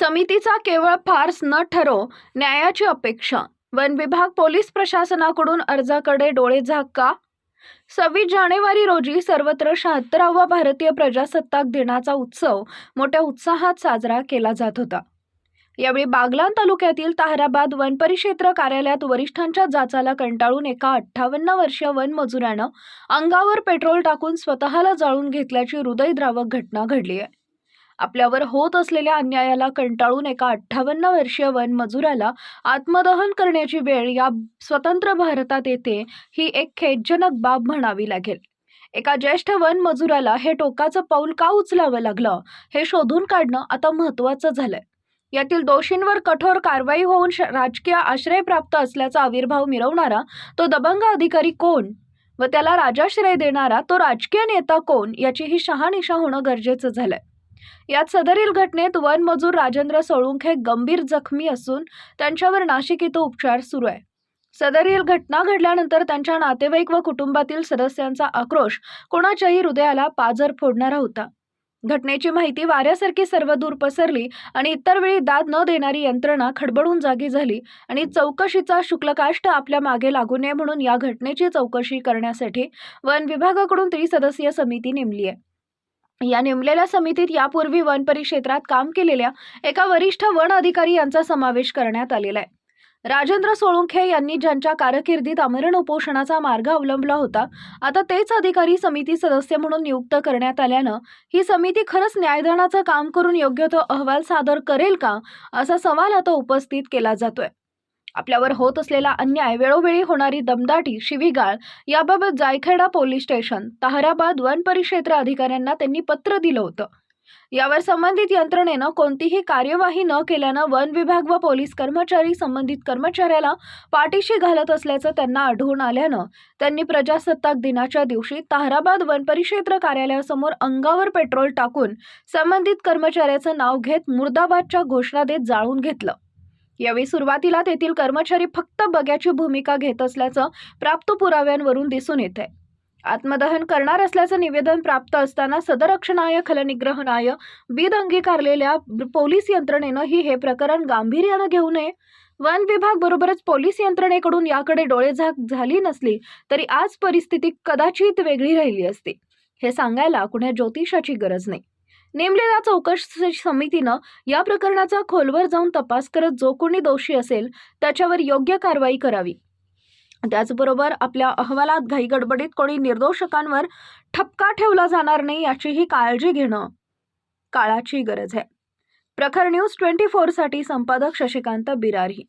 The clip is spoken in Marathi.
समितीचा केवळ फार्स न ठरो न्यायाची अपेक्षा. वन विभाग पोलीस प्रशासनाकडून अर्जाकडे डोळे झाक. का सव्वीस जानेवारी रोजी सर्वत्र शहात्तरावा भारतीय प्रजासत्ताक दिनाचा उत्सव मोठ्या उत्साहात साजरा केला जात होता. यावेळी बागलान तालुक्यातील ताहराबाद वनपरिक्षेत्र कार्यालयात वरिष्ठांच्या जाचाला कंटाळून एका अठ्ठावन्न वर्षीय वनमजुरानं अंगावर पेट्रोल टाकून स्वतःला जाळून घेतल्याची हृदयद्रावक घटना घडली आहे. आपल्यावर होत असलेल्या अन्यायाला कंटाळून एका अठ्ठावन्न वर्षीय वन मजुराला आत्मदहन करण्याची वेळ या स्वतंत्र भारतात येते ही एक खेदजनक बाब म्हणावी लागेल. एका ज्येष्ठ वन मजुराला हे टोकाचं पाऊल का उचलावं लागलं हे शोधून काढणं आता महत्त्वाचं झालंय. यातील दोषींवर कठोर कारवाई होऊन श- राजकीय आश्रय प्राप्त असल्याचा आविर्भाव मिरवणारा तो दबंग अधिकारी कोण? व त्याला राजाश्रय देणारा तो राजकीय नेता कोण? याची ही शहानिशा होणं गरजेचं झालंय. यात सदरील घटनेत वन मजूर राजेंद्र सोळुंखे गंभीर जखमी असून त्यांच्यावर नाशिक इथं उपचार सुरू आहे. सदरील घटना घडल्यानंतर त्यांच्या नातेवाईक व कुटुंबातील सदस्यांचा आक्रोश कोणाच्याही हृदयाला पाजर फोडणारा होता. घटनेची माहिती वाऱ्यासारखी सर्वदूर पसरली आणि इतर वेळी दाद न देणारी यंत्रणा खडबडून जागी झाली आणि चौकशीचा शुक्लकाष्ट आपल्या मागे लागू नये म्हणून या घटनेची चौकशी करण्यासाठी वन विभागाकडून त्रिसदस्यीय समिती नेमली आहे. या नेमलेल्या समितीत यापूर्वी वन परिक्षेत्रात काम केलेल्या एका वरिष्ठ वन अधिकारी यांचा समावेश करण्यात आलेला आहे. राजेंद्र सोळुंखे यांनी ज्यांच्या कारकिर्दीत आमरण उपोषणाचा मार्ग अवलंबला होता आता तेच अधिकारी समिती सदस्य म्हणून नियुक्त करण्यात आल्यानं ही समिती खरंच न्यायदानाचं काम करून योग्य तो अहवाल सादर करेल का असा सवाल आता उपस्थित केला जातोय. आपल्यावर होत असलेला अन्याय वेळोवेळी होणारी दमदाटी शिवीगाळ याबाबत जायखेडा पोलीस स्टेशन ताहराबाद वन परिक्षेत्र अधिकाऱ्यांना त्यांनी पत्र दिलं होतं. यावर संबंधित यंत्रणेनं कोणतीही कार्यवाही न केल्यानं वन विभाग व पोलीस कर्मचारी संबंधित कर्मचाऱ्याला पाठीशी घालत असल्याचं त्यांना आढळून आल्यानं त्यांनी प्रजासत्ताक दिनाच्या दिवशी ताहराबाद वन परिक्षेत्र कार्यालयासमोर अंगावर पेट्रोल टाकून संबंधित कर्मचाऱ्याचं नाव घेत मुर्दाबादच्या घोषणा देत जाळून घेतलं. यावेळी सुरुवातीला तेथील कर्मचारी फक्त बग्याची भूमिका घेत असल्याचं प्राप्त पुराव्यांवरून दिसून येत आहे आत्मदहन करणार असल्याचं निवेदन प्राप्त असताना सदरक्षणाय खलनिग्रहणाय बिद अंगीकारलेल्या पोलीस यंत्रणेनं ही हे प्रकरण गांभीर्यानं घेऊ नये. वन विभाग बरोबरच पोलीस यंत्रणेकडून याकडे डोळेझाक झाली नसली तरी आज परिस्थिती कदाचित वेगळी राहिली असती. हे सांगायला कुण्या ज्योतिषाची गरज नाही. नेमलेल्या चौकशी समितीनं या प्रकरणाचा खोलवर जाऊन तपास करत जो कोणी दोषी असेल त्याच्यावर योग्य कारवाई करावी. त्याचबरोबर आपल्या अहवालात घाईगडबडीत कोणी निर्दोषकांवर ठपका ठेवला जाणार नाही याचीही काळजी घेणं काळाची गरज आहे. प्रखर न्यूज ट्वेंटी फोरसाठी संपादक शशिकांत बिरारी.